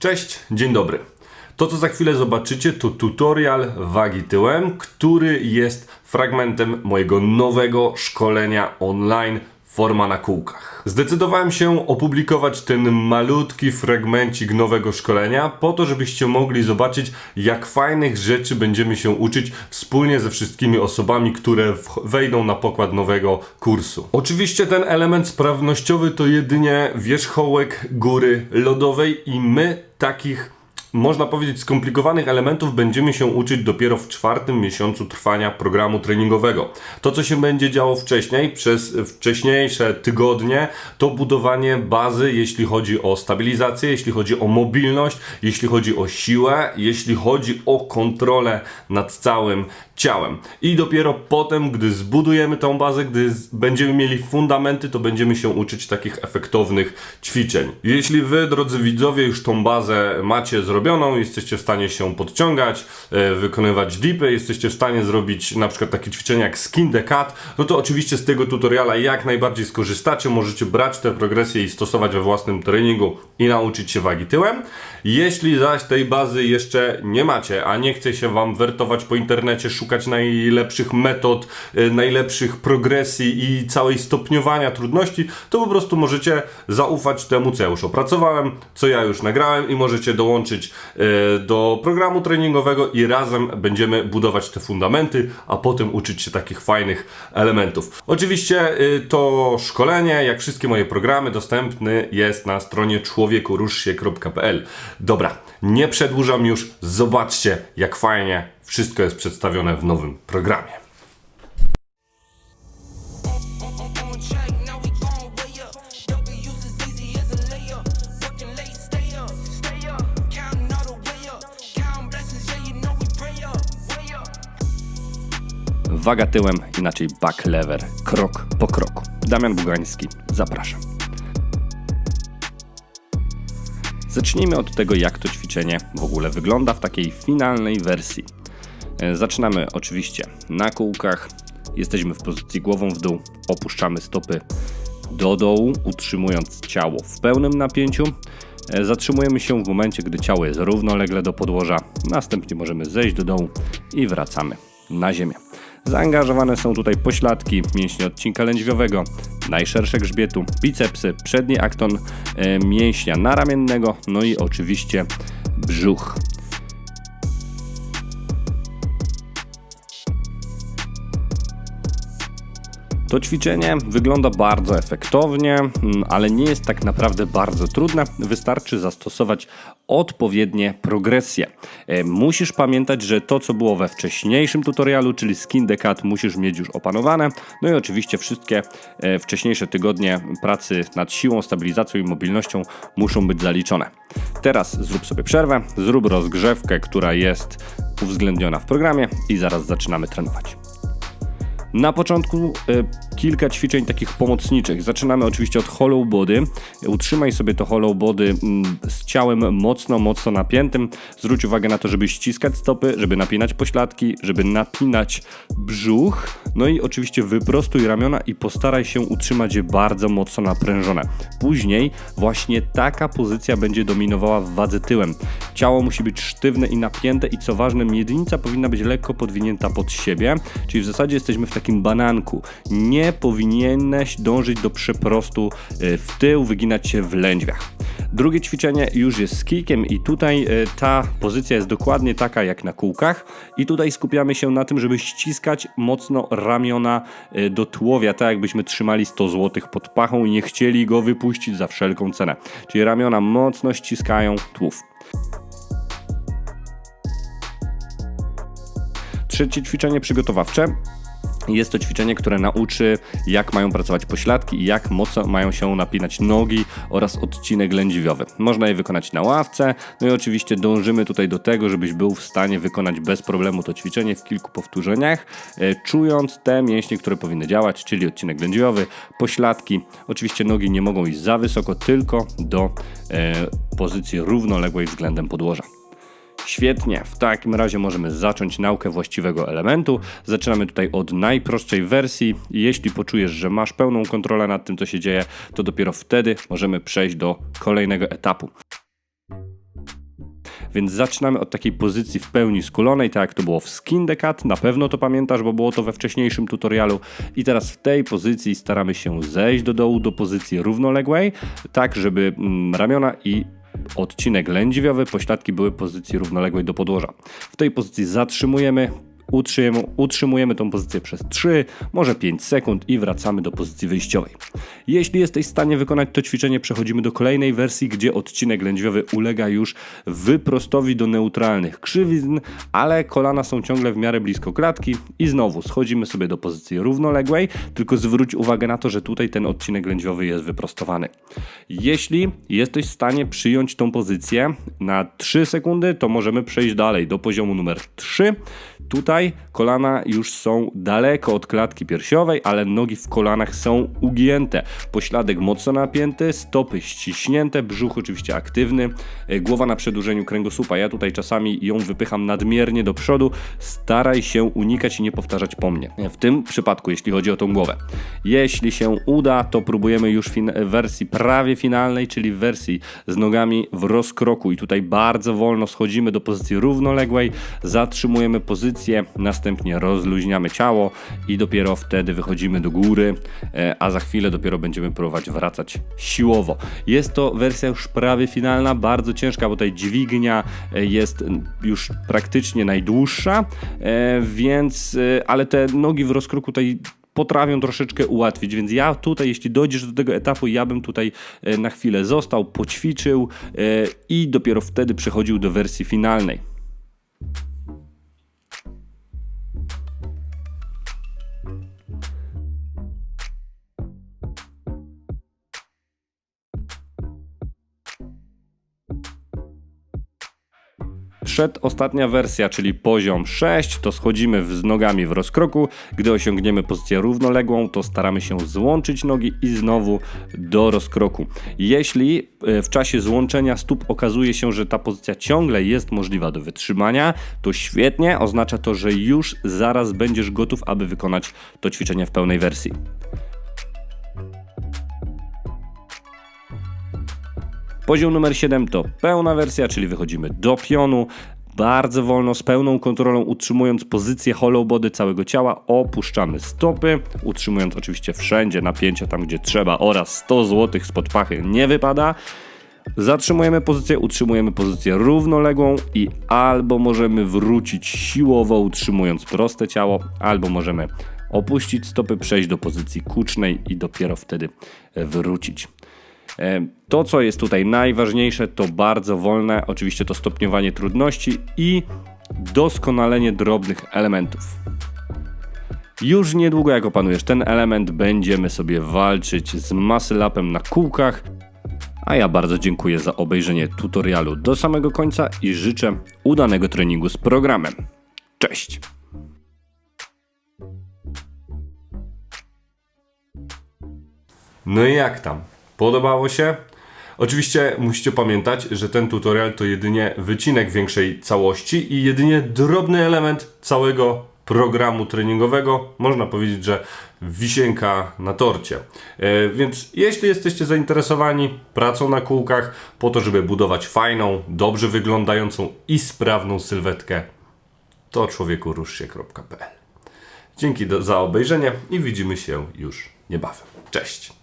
Cześć, dzień dobry. To, co za chwilę zobaczycie, to tutorial wagi tyłem, który jest fragmentem mojego nowego szkolenia online Forma na kółkach. Zdecydowałem się opublikować ten malutki fragmencik nowego szkolenia, po to, żebyście mogli zobaczyć, jak fajnych rzeczy będziemy się uczyć wspólnie ze wszystkimi osobami, które wejdą na pokład nowego kursu. Oczywiście ten element sprawnościowy to jedynie wierzchołek góry lodowej i my takich można powiedzieć, skomplikowanych elementów będziemy się uczyć dopiero w czwartym miesiącu trwania programu treningowego. To, co się będzie działo wcześniej, przez wcześniejsze tygodnie, to budowanie bazy, jeśli chodzi o stabilizację, jeśli chodzi o mobilność, jeśli chodzi o siłę, jeśli chodzi o kontrolę nad całym ciałem. I dopiero potem, gdy zbudujemy tą bazę, gdy będziemy mieli fundamenty, to będziemy się uczyć takich efektownych ćwiczeń. Jeśli wy, drodzy widzowie, już tą bazę macie zrobioną, jesteście w stanie się podciągać, e, wykonywać dipy, jesteście w stanie zrobić na przykład takie ćwiczenia jak skin the cat, no to oczywiście z tego tutoriala jak najbardziej skorzystacie, możecie brać te progresje i stosować we własnym treningu i nauczyć się wagi tyłem. Jeśli zaś tej bazy jeszcze nie macie, a nie chce się wam wertować po internecie, szukać najlepszych metod, y, najlepszych progresji i całej stopniowania trudności, to po prostu możecie zaufać temu, co ja już opracowałem, co ja już nagrałem i możecie dołączyć y, do programu treningowego i razem będziemy budować te fundamenty, a potem uczyć się takich fajnych elementów. Oczywiście y, to szkolenie, jak wszystkie moje programy, dostępny jest na stronie człowiekoruszsie.pl. Dobra, nie przedłużam już, zobaczcie jak fajnie wszystko jest przedstawione w nowym programie. Waga tyłem, inaczej back lever, krok po kroku. Damian Bugański, zapraszam. Zacznijmy od tego, jak to ćwiczenie w ogóle wygląda w takiej finalnej wersji. E, Zaczynamy oczywiście na kółkach. Jesteśmy w pozycji głową w dół, opuszczamy stopy do dołu, utrzymując ciało w pełnym napięciu. E, Zatrzymujemy się w momencie, gdy ciało jest równolegle do podłoża. Następnie możemy zejść do dołu i wracamy na ziemię. Zaangażowane są tutaj pośladki, mięśnie odcinka lędźwiowego, najszersze grzbietu, bicepsy, przedni akton e, mięśnia naramiennego, no i oczywiście brzuch. To ćwiczenie wygląda bardzo efektownie, mm, ale nie jest tak naprawdę bardzo trudne. Wystarczy zastosować odpowiednie progresje. E, Musisz pamiętać, że to, co było we wcześniejszym tutorialu, czyli skin the cat, musisz mieć już opanowane. No i oczywiście wszystkie e, wcześniejsze tygodnie pracy nad siłą, stabilizacją i mobilnością muszą być zaliczone. Teraz zrób sobie przerwę, zrób rozgrzewkę, która jest uwzględniona w programie i zaraz zaczynamy trenować. Na początku e, kilka ćwiczeń takich pomocniczych. Zaczynamy oczywiście od hollow body. Utrzymaj sobie to hollow body mm, z ciałem mocno, mocno napiętym. Zwróć uwagę na to, żeby ściskać stopy, żeby napinać pośladki, żeby napinać brzuch. No i oczywiście wyprostuj ramiona i postaraj się utrzymać je bardzo mocno naprężone. Później właśnie taka pozycja będzie dominowała w wadze tyłem. Ciało musi być sztywne i napięte i co ważne, miednica powinna być lekko podwinięta pod siebie, czyli w zasadzie jesteśmy w takim bananku. Nie powinieneś dążyć do przeprostu e, w tył, wyginać się w lędźwiach. Drugie ćwiczenie już jest z kijkiem i tutaj e, ta pozycja jest dokładnie taka jak na kółkach i tutaj skupiamy się na tym, żeby ściskać mocno ramiona e, do tułowia, tak jakbyśmy trzymali 100 zł pod pachą i nie chcieli go wypuścić za wszelką cenę. Czyli ramiona mocno ściskają tułów. Trzecie ćwiczenie przygotowawcze. Jest to ćwiczenie, które nauczy, jak mają pracować pośladki i jak mocno mają się napinać nogi oraz odcinek lędźwiowy. Można je wykonać na ławce, no i oczywiście dążymy tutaj do tego, żebyś był w stanie wykonać bez problemu to ćwiczenie w kilku powtórzeniach, e, czując te mięśnie, które powinny działać, czyli odcinek lędźwiowy, pośladki. Oczywiście nogi nie mogą iść za wysoko, tylko do e, pozycji równoległej względem podłoża. Świetnie, w takim razie możemy zacząć naukę właściwego elementu. Zaczynamy tutaj od najprostszej wersji. Jeśli poczujesz, że masz pełną kontrolę nad tym, co się dzieje, to dopiero wtedy możemy przejść do kolejnego etapu. Więc zaczynamy od takiej pozycji w pełni skulonej, tak jak to było w Skin the Cat, na pewno to pamiętasz, bo było to we wcześniejszym tutorialu. I teraz w tej pozycji staramy się zejść do dołu do pozycji równoległej, tak żeby mm, ramiona i odcinek lędźwiowy, pośladki były w pozycji równoległej do podłoża. W tej pozycji zatrzymujemy, utrzymujemy, utrzymujemy tą pozycję przez 3, może 5 sekund i wracamy do pozycji wyjściowej. Jeśli jesteś w stanie wykonać to ćwiczenie, przechodzimy do kolejnej wersji, gdzie odcinek lędźwiowy ulega już wyprostowi do neutralnych krzywizn, ale kolana są ciągle w miarę blisko klatki i znowu schodzimy sobie do pozycji równoległej, tylko zwróć uwagę na to, że tutaj ten odcinek lędźwiowy jest wyprostowany. Jeśli jesteś w stanie przyjąć tą pozycję na 3 sekundy, to możemy przejść dalej do poziomu numer 3. Tutaj kolana już są daleko od klatki piersiowej, ale nogi w kolanach są ugięte. Pośladek mocno napięty, stopy ściśnięte, brzuch oczywiście aktywny, e, głowa na przedłużeniu kręgosłupa. Ja tutaj czasami ją wypycham nadmiernie do przodu. Staraj się unikać i nie powtarzać po mnie. W tym przypadku, jeśli chodzi o tą głowę. Jeśli się uda, to próbujemy już w wersji prawie finalnej, czyli w wersji z nogami w rozkroku. I tutaj bardzo wolno schodzimy do pozycji równoległej, zatrzymujemy pozycję, następnie rozluźniamy ciało i dopiero wtedy wychodzimy do góry, e, a za chwilę dopiero będziemy próbować wracać siłowo. Jest to wersja już prawie finalna, bardzo ciężka, bo tutaj dźwignia e, jest już praktycznie najdłuższa, e, więc, ale te nogi w rozkroku tutaj potrafią troszeczkę ułatwić, więc ja tutaj, jeśli dojdziesz do tego etapu, ja bym tutaj na chwilę został, poćwiczył i dopiero wtedy przechodził do wersji finalnej. Przedostatnia wersja, czyli poziom 6, to schodzimy z nogami w rozkroku. Gdy osiągniemy pozycję równoległą, to staramy się złączyć nogi i znowu do rozkroku. Jeśli e, w czasie złączenia stóp okazuje się, że ta pozycja ciągle jest możliwa do wytrzymania, to świetnie, oznacza to, że już zaraz będziesz gotów, aby wykonać to ćwiczenie w pełnej wersji. Poziom numer 7 to pełna wersja, czyli wychodzimy do pionu. Bardzo wolno, z pełną kontrolą, utrzymując pozycję hollow body całego ciała, opuszczamy stopy, utrzymując oczywiście wszędzie napięcie tam, gdzie trzeba oraz 100 zł spod pachy nie wypada. Zatrzymujemy pozycję, utrzymujemy pozycję równoległą i albo możemy wrócić siłowo, utrzymując proste ciało, albo możemy opuścić stopy, przejść do pozycji kucznej i dopiero wtedy wrócić. E, To, co jest tutaj najważniejsze, to bardzo wolne, oczywiście to stopniowanie trudności i doskonalenie drobnych elementów. Już niedługo, jak opanujesz ten element, będziemy sobie walczyć z muscle upem na kółkach. A ja bardzo dziękuję za obejrzenie tutorialu do samego końca i życzę udanego treningu z programem. Cześć! No i jak tam? Podobało się? Oczywiście musicie pamiętać, że ten tutorial to jedynie wycinek większej całości i jedynie drobny element całego programu treningowego. Można powiedzieć, że wisienka na torcie. E, Więc jeśli jesteście zainteresowani pracą na kółkach po to, żeby budować fajną, dobrze wyglądającą i sprawną sylwetkę, to człowieku.ruszsie.pl Dzięki za obejrzenie i widzimy się już niebawem. Cześć!